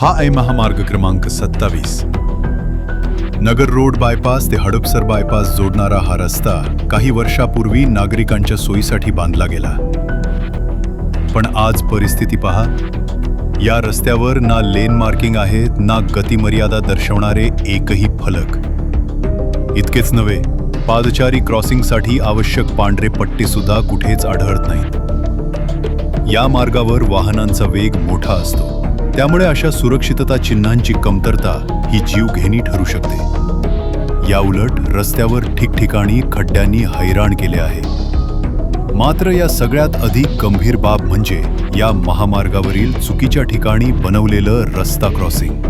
हा आहे महामार्ग क्रमांक सत्तावीस. नगर रोड बायपास ते हडपसर बायपास जोडणारा हा रस्ता काही वर्षापूर्वी नागरिकांच्या सोयीसाठी बांधला गेला. पण आज परिस्थिती पहा. या रस्त्यावर ना लेन मार्किंग आहेत ना गतिमर्यादा दर्शवणारे एकही फलक. इतकेच नव्हे पादचारी क्रॉसिंगसाठी आवश्यक पांढरे पट्टे सुद्धा कुठेच आढळत नाहीत. या मार्गावर वाहनांचा वेग मोठा असतो. त्यामुळे अशा सुरक्षितता चिन्हांची कमतरता ही जीवघेणी ठरू शकते. याउलट रस्त्यावर ठिकठिकाणी खड्ड्यांनी हैराण केले आहे. मात्र या सगळ्यात अधिक गंभीर बाब म्हणजे या महामार्गावरील चुकीच्या ठिकाणी बनवलेलं रस्ता क्रॉसिंग.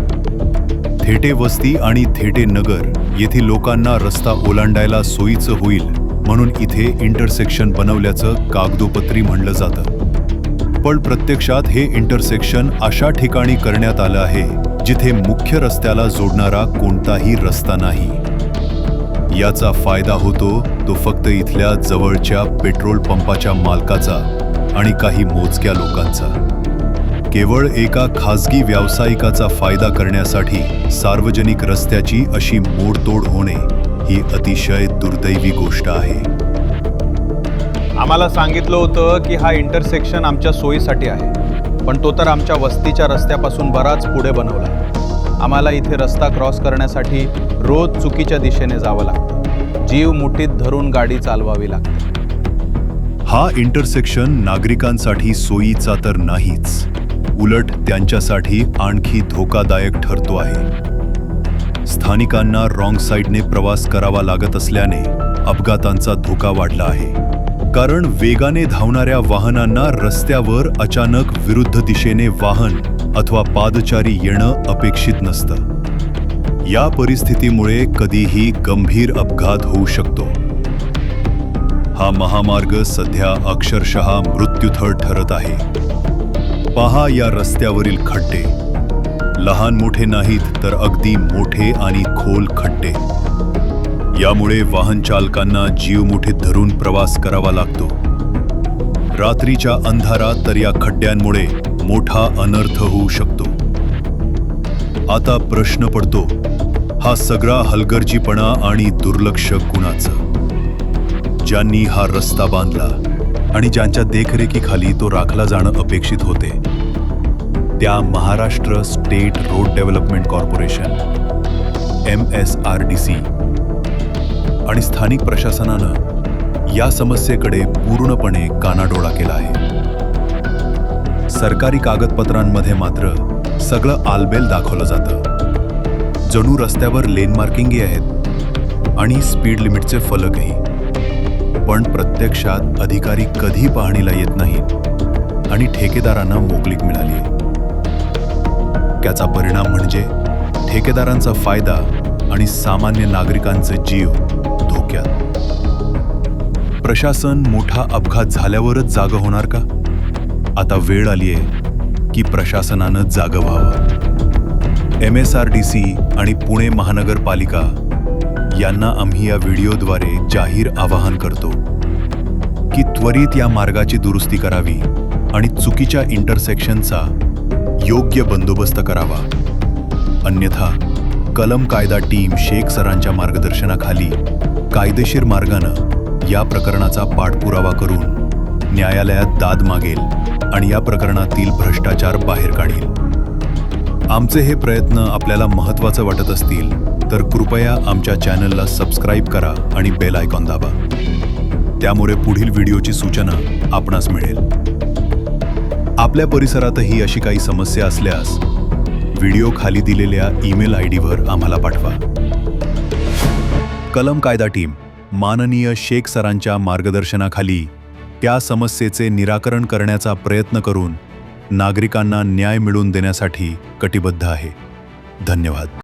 थेटे वस्ती आणि थेटे नगर येथील लोकांना रस्ता ओलांडायला सोयीचं होईल म्हणून इथे इंटरसेक्शन बनवल्याचं कागदोपत्री म्हणलं जातं. पण प्रत्यक्षात हे इंटरसेक्शन अशा ठिकाणी करण्यात आलं आहे जिथे मुख्य रस्त्याला जोडणारा कोणताही रस्ता नाही. याचा फायदा होतो तो फक्त इथल्या जवळच्या पेट्रोल पंपाच्या मालकाचा आणि काही मोजक्या लोकांचा. केवळ एका खासगी व्यावसायिकाचा फायदा करण्यासाठी सार्वजनिक रस्त्याची अशी मोडतोड होणे ही अतिशय दुर्दैवी गोष्ट आहे. आम्हाला सांगितलं होतं की हा इंटरसेक्शन आमच्या सोयीसाठी आहे. पण तो तर आमच्या वस्तीच्या रस्त्यापासून बराच पुढे बनवला आम्हाला इथे रस्ता क्रॉस करण्यासाठी रोज चुकीच्या दिशेने जावं लागतं. जीव मुठीत धरून गाडी चालवावी लागते. हा इंटरसेक्शन नागरिकांसाठी सोयीचा तर नाहीच. उलट त्यांच्यासाठी आणखी धोकादायक ठरतो आहे. स्थानिकांना रॉंग साईडने प्रवास करावा लागत असल्याने अपघातांचा धोका वाढला आहे. कारण वेगाने धावणाऱ्या वाहनांना रस्त्यावर अचानक विरुद्ध दिशेने वाहन अथवा पादचारी येणं अपेक्षित नसतं. या परिस्थितीमुळे कधीही गंभीर अपघात होऊ शकतो. हा महामार्ग सध्या अक्षरशः मृत्यूथळ ठरत आहे. पहा या रस्त्यावरील खड्डे. लहान मोठे नाहीत तर अगदी मोठे आणि खोल खड्डे. यामुळे वाहन चालकांना जीव मुठीत धरून प्रवास करावा लागतो. रात्रीच्या अंधारात तर या खड्ड्यांमुळे मोठा अनर्थ होऊ शकतो. आता प्रश्न पडतो हा सगळा हलगर्जीपणा आणि दुर्लक्ष कुणाचं? ज्यांनी हा रस्ता बांधला आणि ज्यांच्या देखरेखीखाली तो राखला जाणं अपेक्षित होते त्या Maharashtra state road development corporation M S R D C. आणि स्थानिक प्रशासनानं या समस्येकडे पूर्णपणे कानाडोळा केला आहे. सरकारी कागदपत्रांमध्ये मात्र सगळं आलबेल दाखवलं जातं. जणू रस्त्यावर लेन मार्किंगही आहेत आणि स्पीड लिमिटचे फलकही. पण प्रत्यक्षात अधिकारी कधी पाहणीला येत नाहीत आणि ठेकेदारांना मोकलीक मिळाली त्याचा परिणाम म्हणजे ठेकेदारांचा फायदा आणि सामान्य नागरिकांचे जीव धोक्यात. प्रशासन मोठा अपघात झाल्यावरच जागं होणार का? आता वेळ आली आहे की प्रशासनानं जागं व्हावं. M S R D C आणि पुणे महानगरपालिका यांना आम्ही या व्हिडिओद्वारे जाहीर आवाहन करतो की त्वरित या मार्गाची दुरुस्ती करावी आणि चुकीच्या इंटरसेक्शनचा योग्य बंदोबस्त करावा. अन्यथा कलम कायदा टीम शेख सरांच्या मार्गदर्शनाखाली कायदेशीर मार्गानं या प्रकरणाचा पाठपुरावा करून न्यायालयात दाद मागेल आणि या प्रकरणातील भ्रष्टाचार बाहेर काढेल. आमचे हे प्रयत्न आपल्याला महत्त्वाचं वाटत असतील तर कृपया आमच्या चॅनलला सबस्क्राईब करा आणि बेल आयकॉन दाबा. त्यामुळे पुढील व्हिडिओची सूचना आपणास मिळेल. आपल्या परिसरातही अशी काही समस्या असल्यास व्हिडिओ खाली दिलेल्या ईमेल आय डीवर आम्हाला पाठवा. कलम कायदा टीम माननीय शेख सरांच्या मार्गदर्शनाखाली त्या समस्येचे निराकरण करण्याचा प्रयत्न करून नागरिकांना न्याय मिळवून देण्यासाठी कटिबद्ध आहे. धन्यवाद.